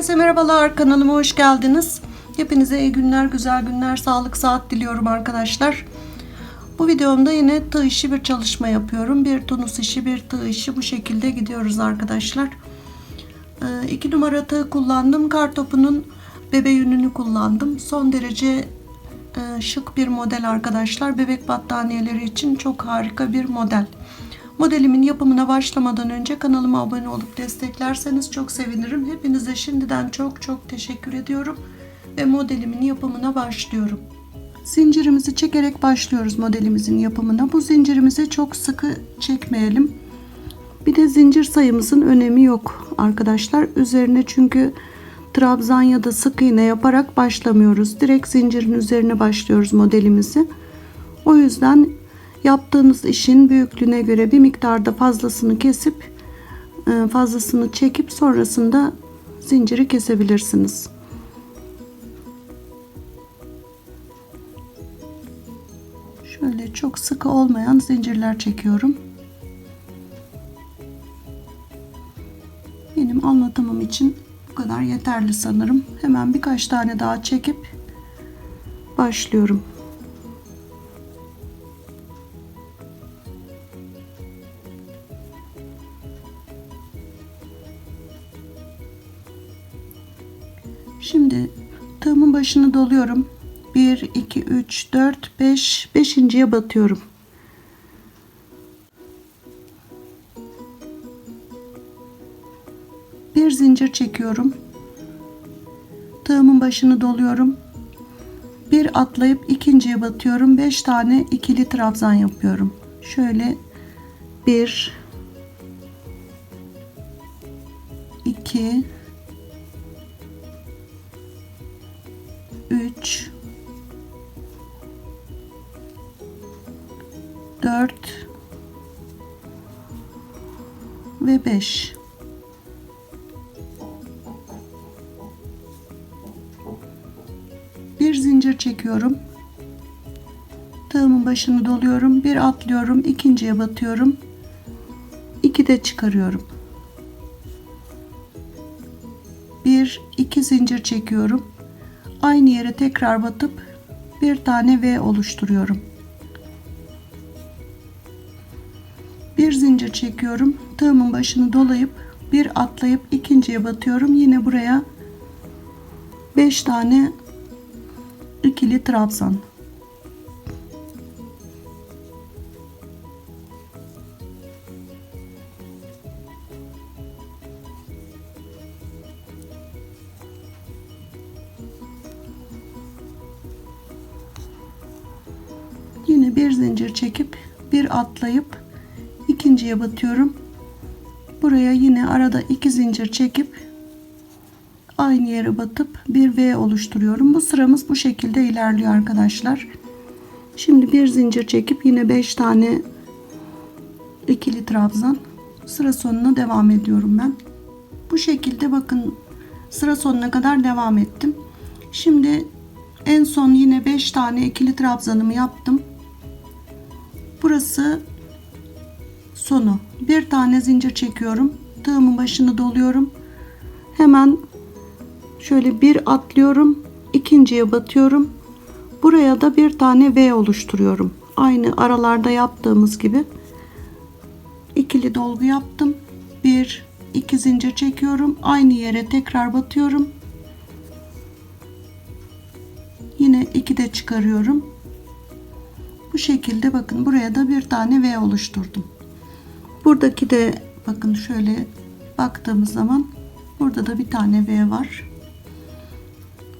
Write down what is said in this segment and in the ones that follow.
Herkese merhabalar kanalıma hoş geldiniz. Hepinize iyi günler, güzel günler, sağlık, saat diliyorum arkadaşlar. Bu videomda yine tığ işi bir çalışma yapıyorum. Bir tunus işi, bir tığ işi bu şekilde gidiyoruz arkadaşlar. Ee, iki numara tığ kullandım. Kartopunun bebe yününü kullandım. Son derece e, şık bir model arkadaşlar. Bebek battaniyeleri için çok harika bir model. Modelimin yapımına başlamadan önce kanalıma abone olup desteklerseniz çok sevinirim. Hepinize şimdiden çok çok teşekkür ediyorum ve modelimin yapımına başlıyorum. Zincirimizi çekerek başlıyoruz modelimizin yapımına. Bu zincirimizi çok sıkı çekmeyelim. Bir de zincir sayımızın önemi yok arkadaşlar. Üzerine çünkü trabzan ya da sık iğne yaparak başlamıyoruz. Direkt zincirin üzerine başlıyoruz modelimizi. O yüzden yaptığınız işin büyüklüğüne göre bir miktarda fazlasını kesip e, fazlasını çekip sonrasında zinciri kesebilirsiniz. Şöyle çok sıkı olmayan zincirler çekiyorum. Benim anlatımım için bu kadar yeterli sanırım. Hemen birkaç tane daha çekip başlıyorum. Şimdi tığımın başını doluyorum. 1, 2, 3, 4, 5. 5.ye batıyorum. Bir zincir çekiyorum. Tığımın başını doluyorum. Bir atlayıp ikinciye batıyorum. 5 tane ikili trabzan yapıyorum. Şöyle 1 2 ve 5 bir zincir çekiyorum. Tığımın başını doluyorum. Bir atlıyorum. İkinciye batıyorum. İki de çıkarıyorum. Bir iki zincir çekiyorum. Aynı yere tekrar batıp bir tane V oluşturuyorum. Çekiyorum. Tığımın başını dolayıp bir atlayıp ikinciye batıyorum. Yine buraya 5 tane ikili trabzan. Yine bir zincir çekip bir atlayıp ikinciye batıyorum. Buraya yine arada iki zincir çekip aynı yere batıp bir V oluşturuyorum. Bu sıramız bu şekilde ilerliyor arkadaşlar. Şimdi bir zincir çekip yine 5 tane ikili trabzan sıra sonuna devam ediyorum ben. Bu şekilde bakın sıra sonuna kadar devam ettim. Şimdi en son yine 5 tane ikili trabzanımı yaptım. Burası sonu. Bir tane zincir çekiyorum. Tığımın başını doluyorum. Hemen şöyle bir atlıyorum. ikinciye batıyorum. Buraya da bir tane V oluşturuyorum. Aynı aralarda yaptığımız gibi ikili dolgu yaptım. Bir, iki zincir çekiyorum. Aynı yere tekrar batıyorum. Yine iki de çıkarıyorum. Bu şekilde bakın buraya da bir tane V oluşturdum. Buradaki de bakın şöyle baktığımız zaman burada da bir tane V var.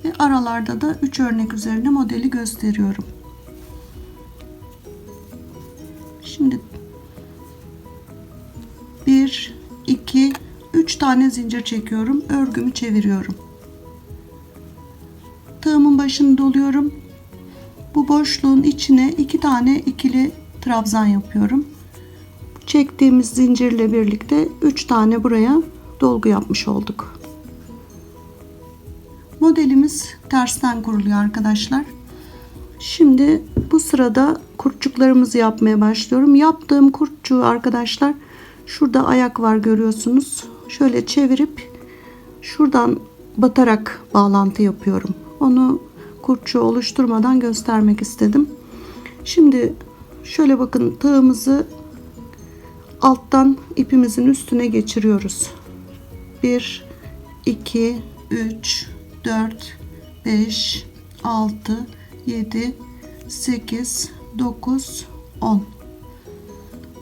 Ve aralarda da 3 örnek üzerine modeli gösteriyorum. Şimdi 1 2 3 tane zincir çekiyorum. Örgümü çeviriyorum. Tığımın başını doluyorum. Bu boşluğun içine iki tane ikili trabzan yapıyorum. Çektiğimiz zincirle birlikte 3 tane buraya dolgu yapmış olduk. Modelimiz tersten kuruluyor arkadaşlar. Şimdi bu sırada kurtçuklarımızı yapmaya başlıyorum. Yaptığım kurtçuğu arkadaşlar şurada ayak var görüyorsunuz. Şöyle çevirip şuradan batarak bağlantı yapıyorum. Onu kurtçu oluşturmadan göstermek istedim. Şimdi şöyle bakın tığımızı alttan ipimizin üstüne geçiriyoruz. 1 2 3 4 5 6 7 8 9 10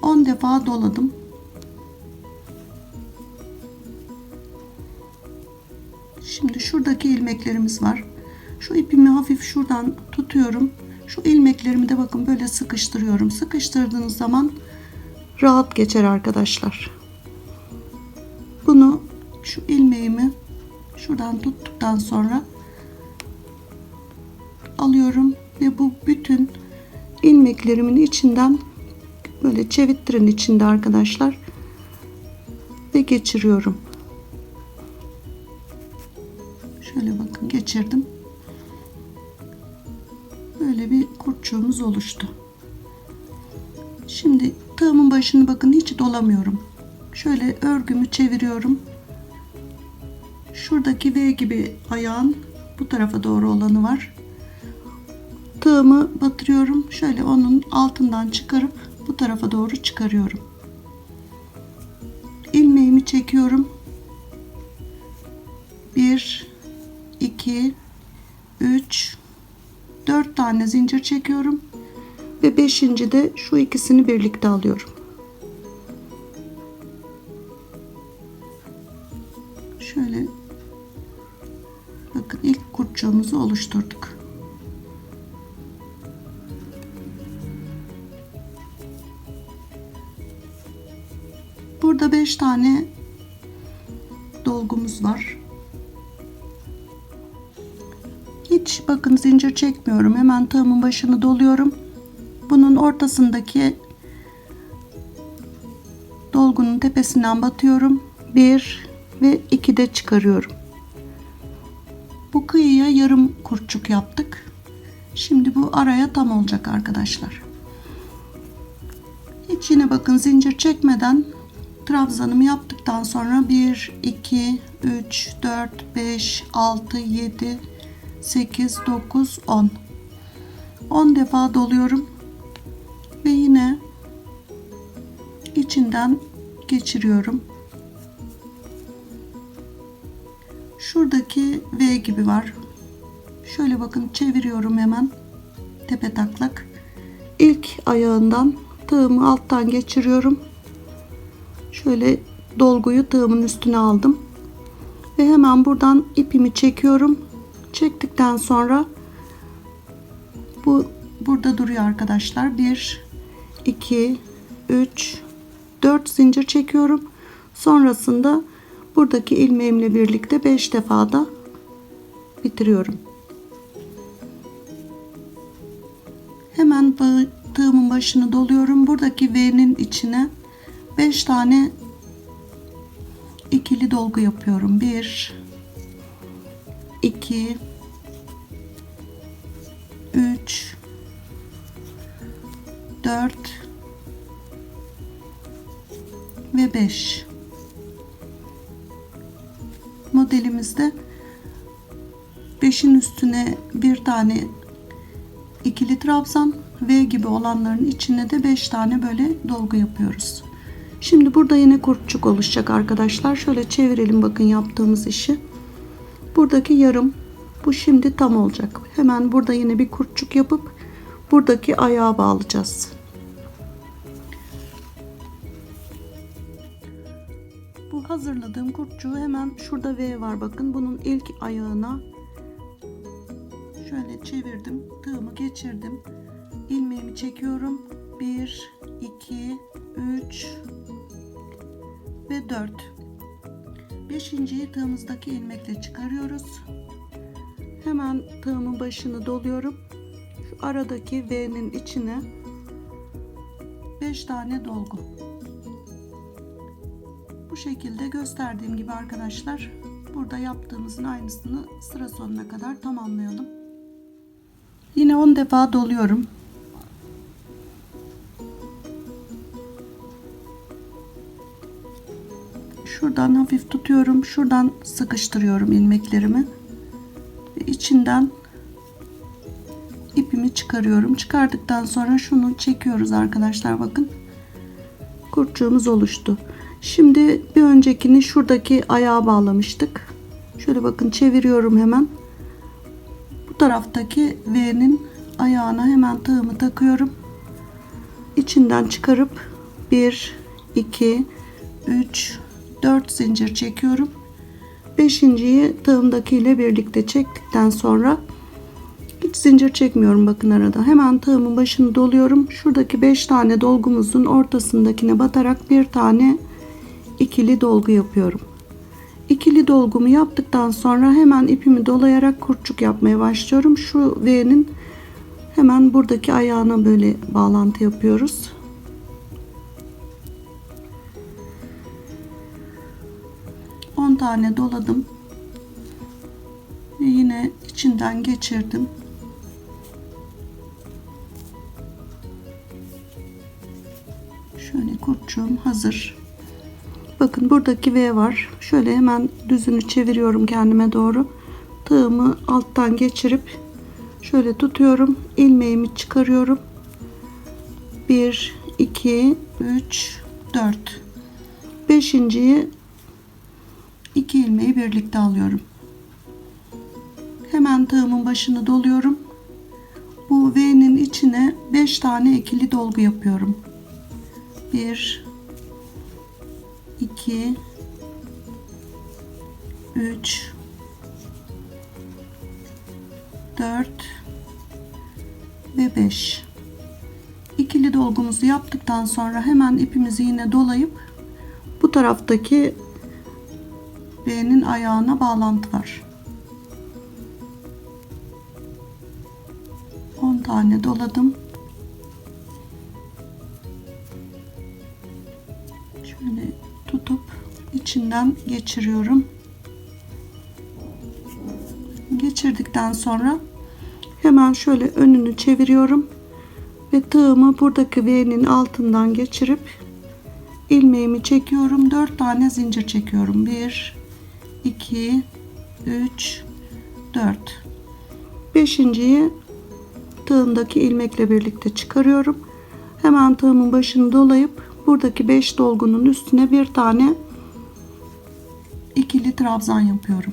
10 defa doladım. Şimdi şuradaki ilmeklerimiz var. Şu ipimi hafif şuradan tutuyorum. Şu ilmeklerimi de bakın böyle sıkıştırıyorum. Sıkıştırdığınız zaman rahat geçer arkadaşlar. Bunu şu ilmeğimi şuradan tuttuktan sonra alıyorum ve bu bütün ilmeklerimin içinden böyle çevittirin içinde arkadaşlar ve geçiriyorum. Şöyle bakın geçirdim. Böyle bir kurtçuğumuz oluştu. Şimdi tığımın başını bakın hiç dolamıyorum. Şöyle örgümü çeviriyorum. Şuradaki V gibi ayağın bu tarafa doğru olanı var. Tığımı batırıyorum. Şöyle onun altından çıkarıp bu tarafa doğru çıkarıyorum. İlmeğimi çekiyorum. 1 2 3 4 tane zincir çekiyorum ve 5. de şu ikisini birlikte alıyorum. Şöyle bakın ilk kurtçuğumuzu oluşturduk. Burada 5 tane dolgumuz var. Hiç bakın zincir çekmiyorum. Hemen tığımın başını doluyorum. Ortasındaki dolgunun tepesinden batıyorum. 1 ve 2 de çıkarıyorum. Bu kıyıya yarım kurtçuk yaptık. Şimdi bu araya tam olacak arkadaşlar. Hiç yine bakın zincir çekmeden trabzanımı yaptıktan sonra 1 2 3 4 5 6 7 8 9 10 10 defa doluyorum ve yine içinden geçiriyorum. Şuradaki V gibi var. Şöyle bakın çeviriyorum hemen. Tepe taklak. İlk ayağından tığımı alttan geçiriyorum. Şöyle dolguyu tığımın üstüne aldım. Ve hemen buradan ipimi çekiyorum. Çektikten sonra bu burada duruyor arkadaşlar. 1 2 3 4 zincir çekiyorum. Sonrasında buradaki ilmeğimle birlikte 5 defa da bitiriyorum. Hemen tığımın başını doluyorum. Buradaki V'nin içine 5 tane ikili dolgu yapıyorum. 1 2 3 4 ve 5 modelimizde 5'in üstüne bir tane ikili trabzan V gibi olanların içine de 5 tane böyle dolgu yapıyoruz. Şimdi burada yine kurtçuk oluşacak arkadaşlar. Şöyle çevirelim bakın yaptığımız işi. Buradaki yarım bu şimdi tam olacak. Hemen burada yine bir kurtçuk yapıp buradaki ayağa bağlayacağız. Hazırladığım kurtçuğu hemen şurada V var bakın. Bunun ilk ayağına şöyle çevirdim. Tığımı geçirdim. ilmeğimi çekiyorum. 1 2 3 ve 4 Beşinciyi tığımızdaki ilmekle çıkarıyoruz. Hemen tığımın başını doluyorum. Şu aradaki V'nin içine 5 tane dolgu. Şekilde gösterdiğim gibi arkadaşlar burada yaptığımızın aynısını sıra sonuna kadar tamamlayalım. Yine 10 defa doluyorum. şuradan hafif tutuyorum. Şuradan sıkıştırıyorum ilmeklerimi. Ve içinden ipimi çıkarıyorum. Çıkardıktan sonra şunu çekiyoruz arkadaşlar bakın. Kurtçuğumuz oluştu. Şimdi bir öncekini şuradaki ayağa bağlamıştık. Şöyle bakın çeviriyorum hemen. Bu taraftaki V'nin ayağına hemen tığımı takıyorum. İçinden çıkarıp 1 2 3 4 zincir çekiyorum. Beşinciyi tığımdakiyle birlikte çektikten sonra hiç zincir çekmiyorum bakın arada. Hemen tığımın başını doluyorum. Şuradaki 5 tane dolgumuzun ortasındakine batarak bir tane ikili dolgu yapıyorum. İkili dolgumu yaptıktan sonra hemen ipimi dolayarak kurtçuk yapmaya başlıyorum. Şu V'nin hemen buradaki ayağına böyle bağlantı yapıyoruz. Tane doladım. Ve yine içinden geçirdim. Şöyle kurtçuğum hazır. Bakın buradaki V var. Şöyle hemen düzünü çeviriyorum kendime doğru. Tığımı alttan geçirip şöyle tutuyorum. ilmeğimi çıkarıyorum. 1 2 3 4 Beşinciyi iki ilmeği birlikte alıyorum. Hemen tığımın başını doluyorum. Bu V'nin içine 5 tane ikili dolgu yapıyorum. 1 2 3 4 ve 5 ikili dolgumuzu yaptıktan sonra hemen ipimizi yine dolayıp bu taraftaki B'nin ayağına bağlantı var. 10 tane doladım. İçinden geçiriyorum. Geçirdikten sonra hemen şöyle önünü çeviriyorum ve tığımı buradaki V'nin altından geçirip ilmeğimi çekiyorum. 4 tane zincir çekiyorum. 1 2 3 4 Beşinciyi tığımdaki ilmekle birlikte çıkarıyorum. Hemen tığımın başını dolayıp buradaki 5 dolgunun üstüne bir tane ikili trabzan yapıyorum.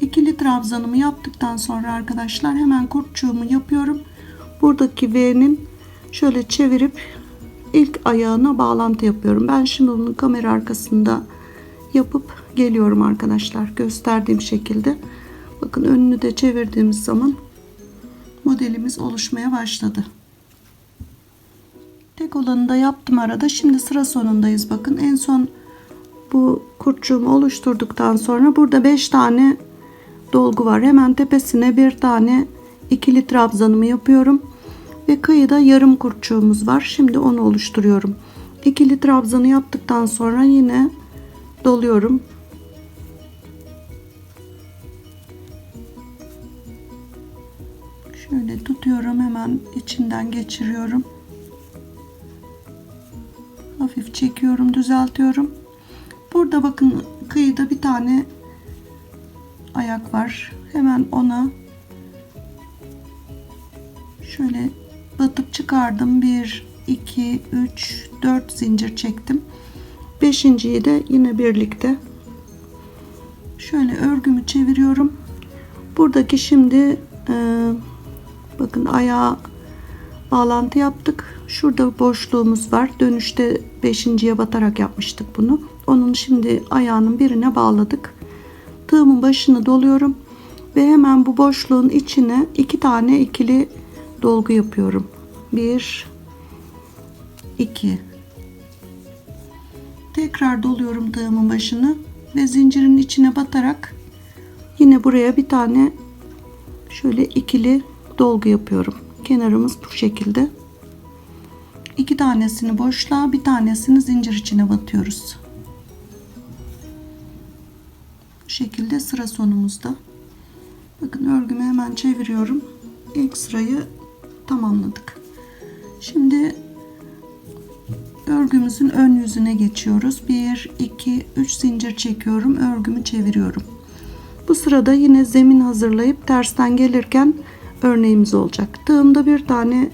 İkili trabzanımı yaptıktan sonra arkadaşlar hemen kurtçuğumu yapıyorum. Buradaki V'nin şöyle çevirip ilk ayağına bağlantı yapıyorum. Ben şimdi bunu kamera arkasında yapıp geliyorum arkadaşlar. Gösterdiğim şekilde. Bakın önünü de çevirdiğimiz zaman modelimiz oluşmaya başladı. Tek olanı da yaptım arada. Şimdi sıra sonundayız. Bakın en son bu kurtçuğumu oluşturduktan sonra burada 5 tane dolgu var. Hemen tepesine bir tane ikili trabzanımı yapıyorum. Ve kıyıda yarım kurtçuğumuz var. Şimdi onu oluşturuyorum. İkili trabzanı yaptıktan sonra yine doluyorum. Şöyle tutuyorum hemen içinden geçiriyorum. Hafif çekiyorum, düzeltiyorum. Burada bakın kıyıda bir tane ayak var. Hemen ona şöyle batıp çıkardım. 1 2 3 4 zincir çektim. Beşinciyi de yine birlikte şöyle örgümü çeviriyorum. Buradaki şimdi e, bakın ayağa bağlantı yaptık. Şurada boşluğumuz var. Dönüşte beşinciye batarak yapmıştık bunu. Onun şimdi ayağının birine bağladık. Tığımın başını doluyorum ve hemen bu boşluğun içine iki tane ikili dolgu yapıyorum. Bir, iki. Tekrar doluyorum tığımın başını ve zincirin içine batarak yine buraya bir tane şöyle ikili dolgu yapıyorum. Kenarımız bu şekilde. İki tanesini boşluğa, bir tanesini zincir içine batıyoruz. Şekilde sıra sonumuzda. Bakın örgümü hemen çeviriyorum. İlk sırayı tamamladık. Şimdi örgümüzün ön yüzüne geçiyoruz. 1 2 3 zincir çekiyorum. Örgümü çeviriyorum. Bu sırada yine zemin hazırlayıp tersten gelirken örneğimiz olacak. Tığımda bir tane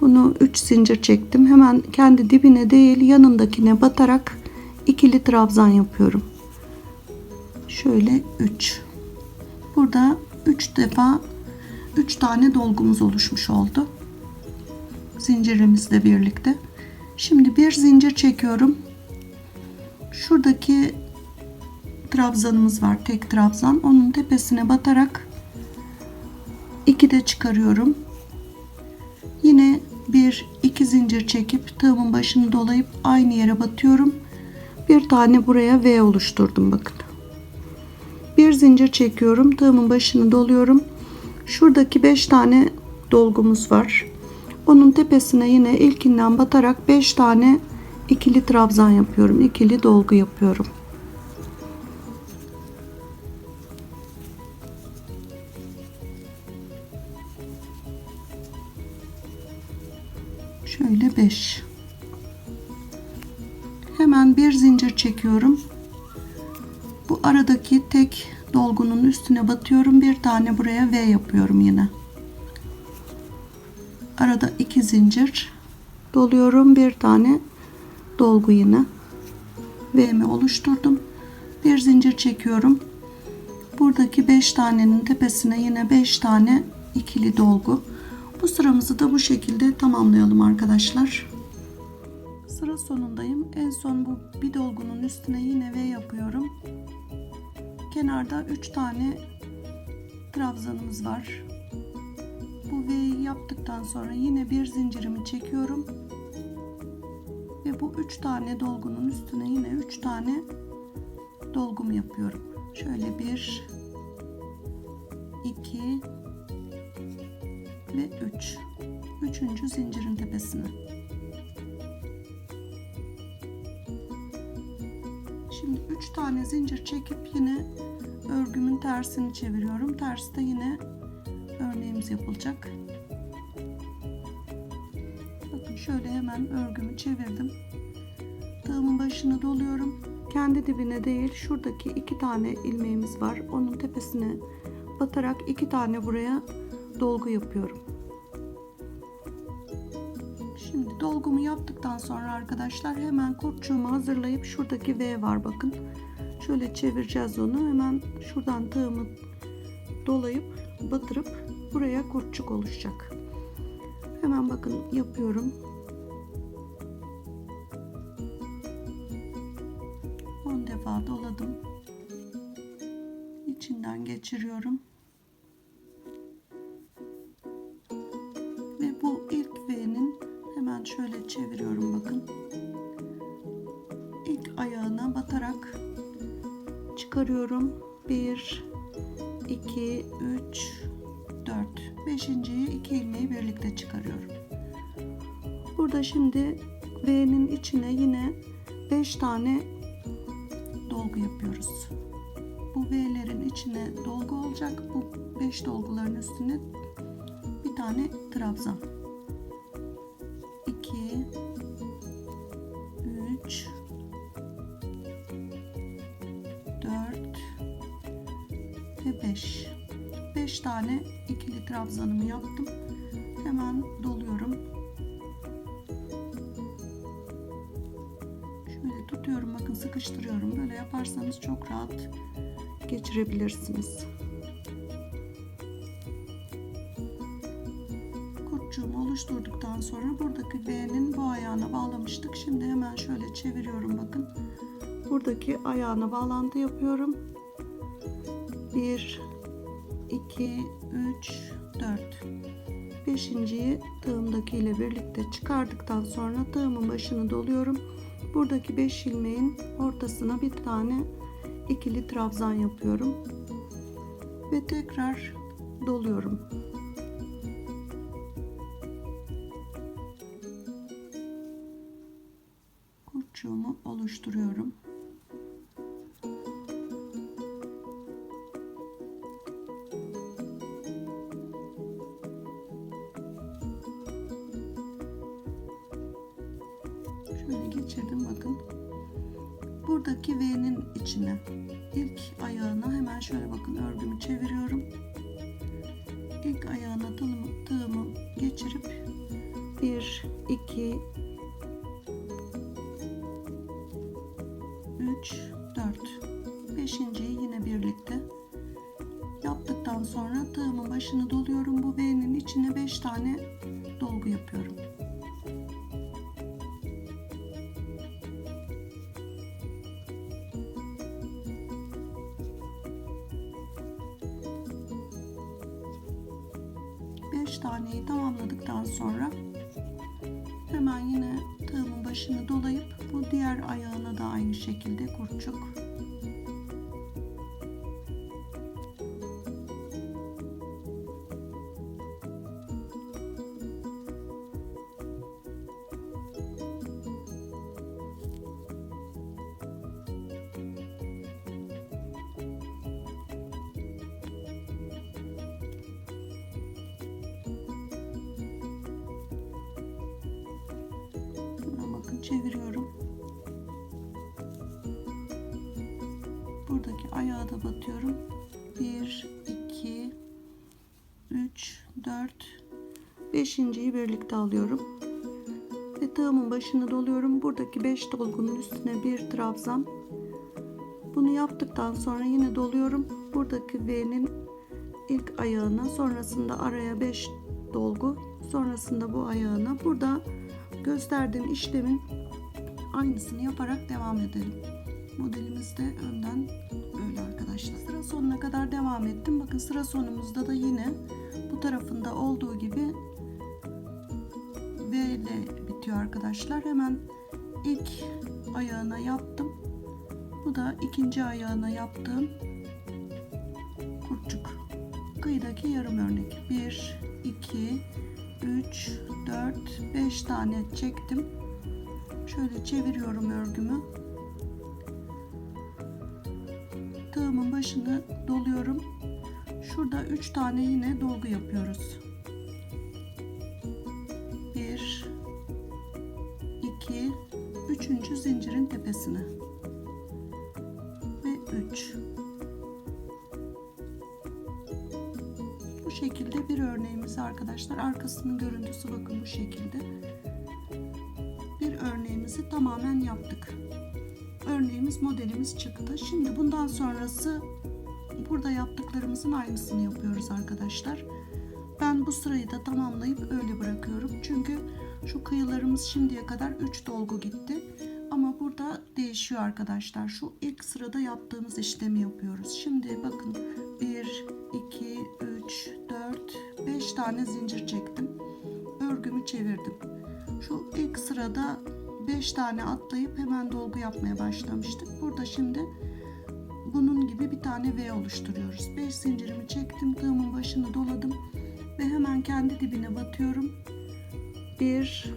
bunu 3 zincir çektim. Hemen kendi dibine değil yanındakine batarak ikili trabzan yapıyorum. Şöyle 3. Burada 3 defa 3 tane dolgumuz oluşmuş oldu. Zincirimizle birlikte. Şimdi bir zincir çekiyorum. Şuradaki trabzanımız var. Tek trabzan. Onun tepesine batarak 2 de çıkarıyorum. Yine bir iki zincir çekip tığımın başını dolayıp aynı yere batıyorum. Bir tane buraya V oluşturdum bakın. Bir zincir çekiyorum. Tığımın başını doluyorum. Şuradaki 5 tane dolgumuz var. Onun tepesine yine ilkinden batarak 5 tane ikili trabzan yapıyorum. İkili dolgu yapıyorum. Şöyle 5. Hemen bir zincir çekiyorum. Bu aradaki tek dolgunun üstüne batıyorum. Bir tane buraya V yapıyorum yine. Arada iki zincir doluyorum. Bir tane dolgu yine. V'mi oluşturdum. Bir zincir çekiyorum. Buradaki 5 tanenin tepesine yine 5 tane ikili dolgu. Bu sıramızı da bu şekilde tamamlayalım arkadaşlar. Sıra sonundayım. En son bu bir dolgunun üstüne yine V yapıyorum. Kenarda 3 tane trabzanımız var. Bu V'yi yaptıktan sonra yine bir zincirimi çekiyorum. Ve bu 3 tane dolgunun üstüne yine 3 tane dolgumu yapıyorum. Şöyle 1 2 ve 3. Üçüncü zincirin tepesine. Şimdi 3 tane zincir çekip yine örgümün tersini çeviriyorum. Terste yine örneğimiz yapılacak. Bakın şöyle hemen örgümü çevirdim. Tığımın başını doluyorum. Kendi dibine değil şuradaki iki tane ilmeğimiz var. Onun tepesine batarak iki tane buraya dolgu yapıyorum. Dolgumu yaptıktan sonra arkadaşlar hemen kurtçuğumu hazırlayıp şuradaki V var bakın. Şöyle çevireceğiz onu. Hemen şuradan tığımı dolayıp batırıp buraya kurtçuk oluşacak. Hemen bakın yapıyorum. 10 defa doladım. İçinden geçiriyorum. Şöyle çeviriyorum bakın. İlk ayağına batarak çıkarıyorum. 1 2 3 4 beşinciyi iki ilmeği birlikte çıkarıyorum. Burada şimdi V'nin içine yine 5 tane dolgu yapıyoruz. Bu V'lerin içine dolgu olacak. Bu 5 dolguların üstüne bir tane trabzan. Yaptım. Hemen doluyorum. Şöyle tutuyorum. Bakın sıkıştırıyorum. Böyle yaparsanız çok rahat geçirebilirsiniz. Kurtçuğumu oluşturduktan sonra buradaki V'nin bu ayağına bağlamıştık. Şimdi hemen şöyle çeviriyorum bakın. Buradaki ayağına bağlantı yapıyorum. 1 2 3 4 beşinciyi tığımdaki ile birlikte çıkardıktan sonra tığımın başını doluyorum. Buradaki 5 ilmeğin ortasına bir tane ikili trabzan yapıyorum. Ve tekrar doluyorum. Kurtçuğumu oluşturuyorum taneyi tamamladıktan sonra hemen yine tığımın başını dolayıp bu diğer ayağına da aynı şekilde kurçuk 3, 4, 5.yi birlikte alıyorum. Ve tığımın başını doluyorum. Buradaki 5 dolgunun üstüne bir trabzan. Bunu yaptıktan sonra yine doluyorum. Buradaki V'nin ilk ayağına sonrasında araya 5 dolgu sonrasında bu ayağına burada gösterdiğim işlemin aynısını yaparak devam edelim. Modelimiz de önden böyle arkadaşlar. Sıra sonuna kadar devam ettim. Bakın sıra sonumuzda da yine bu tarafında olduğu gibi V ile bitiyor arkadaşlar. Hemen ilk ayağına yaptım. Bu da ikinci ayağına yaptığım kurtçuk. Kıyıdaki yarım örnek. 1, 2, 3, 4, 5 tane çektim. Şöyle çeviriyorum örgümü. Tığımın başını doluyorum. Şurada 3 tane yine dolgu yapıyoruz. 1 2 3. zincirin tepesine. Ve 3. Bu şekilde bir örneğimiz arkadaşlar. Arkasının görüntüsü bakın bu şekilde. Bir örneğimizi tamamen yaptık. Örneğimiz modelimiz çıktı. Şimdi bundan sonrası burada yaptıklarımızın aynısını yapıyoruz arkadaşlar. Ben bu sırayı da tamamlayıp öyle bırakıyorum. Çünkü şu kıyılarımız şimdiye kadar 3 dolgu gitti. Ama burada değişiyor arkadaşlar. Şu ilk sırada yaptığımız işlemi yapıyoruz. Şimdi bakın 1, 2, 3, 4, 5 tane zincir çektim. Örgümü çevirdim. Şu ilk sırada 5 tane atlayıp hemen dolgu yapmaya başlamıştık. Burada şimdi bunun gibi bir tane V oluşturuyoruz. 5 zincirimi çektim. Tığımın başını doladım. Ve hemen kendi dibine batıyorum. 1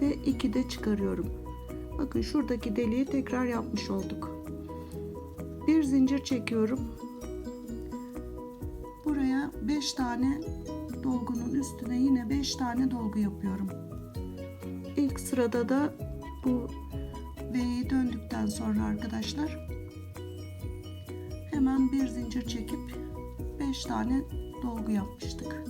ve 2 de çıkarıyorum. Bakın şuradaki deliği tekrar yapmış olduk. Bir zincir çekiyorum. Buraya 5 tane dolgunun üstüne yine 5 tane dolgu yapıyorum. İlk sırada da bu V'yi döndükten sonra arkadaşlar hemen bir zincir çekip 5 tane dolgu yapmıştık.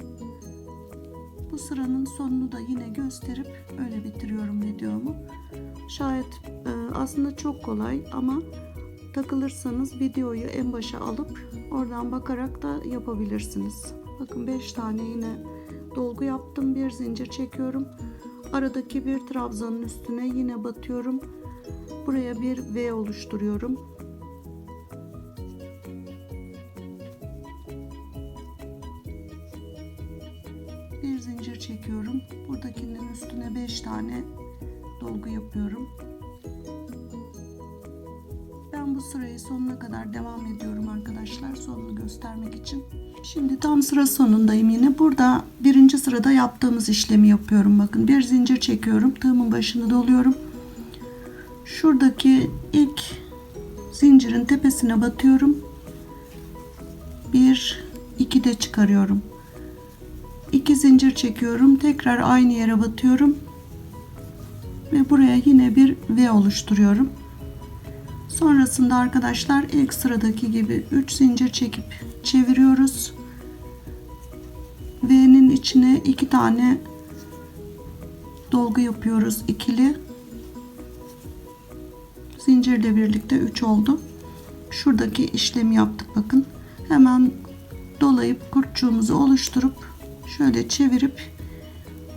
Bu sıranın sonunu da yine gösterip öyle bitiriyorum videomu. Şayet e, aslında çok kolay ama takılırsanız videoyu en başa alıp oradan bakarak da yapabilirsiniz. Bakın 5 tane yine dolgu yaptım. Bir zincir çekiyorum. Aradaki bir trabzanın üstüne yine batıyorum. Buraya bir V oluşturuyorum. Bir zincir çekiyorum. Buradakinin üstüne 5 tane dolgu yapıyorum. Ben bu sırayı sonuna kadar devam ediyorum arkadaşlar. Sonunu göstermek için. Şimdi tam sıra sonundayım yine. Burada sırada yaptığımız işlemi yapıyorum. Bakın bir zincir çekiyorum. Tığımın başını doluyorum. Şuradaki ilk zincirin tepesine batıyorum. Bir, iki de çıkarıyorum. İki zincir çekiyorum. Tekrar aynı yere batıyorum. ve buraya yine bir V oluşturuyorum. Sonrasında arkadaşlar ilk sıradaki gibi 3 zincir çekip çeviriyoruz. V'nin içine 2 tane dolgu yapıyoruz ikili. Zincirle birlikte 3 oldu. Şuradaki işlemi yaptık bakın. Hemen dolayıp kurtçuğumuzu oluşturup şöyle çevirip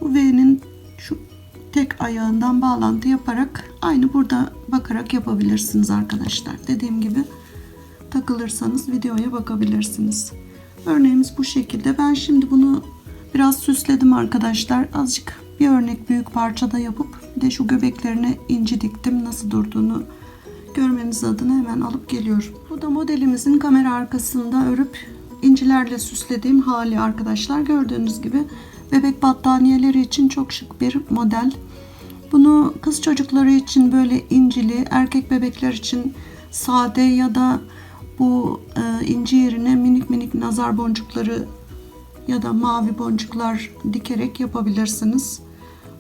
bu V'nin şu tek ayağından bağlantı yaparak aynı burada bakarak yapabilirsiniz arkadaşlar. Dediğim gibi takılırsanız videoya bakabilirsiniz. Örneğimiz bu şekilde. Ben şimdi bunu biraz süsledim arkadaşlar. Azıcık bir örnek büyük parçada yapıp bir de şu göbeklerine inci diktim. Nasıl durduğunu görmeniz adına hemen alıp geliyorum. Bu da modelimizin kamera arkasında örüp incilerle süslediğim hali arkadaşlar. Gördüğünüz gibi bebek battaniyeleri için çok şık bir model. Bunu kız çocukları için böyle incili, erkek bebekler için sade ya da bu e, inci yerine minik minik nazar boncukları ya da mavi boncuklar dikerek yapabilirsiniz.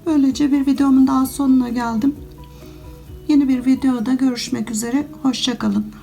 Böylece bir videomun daha sonuna geldim. Yeni bir videoda görüşmek üzere. Hoşçakalın.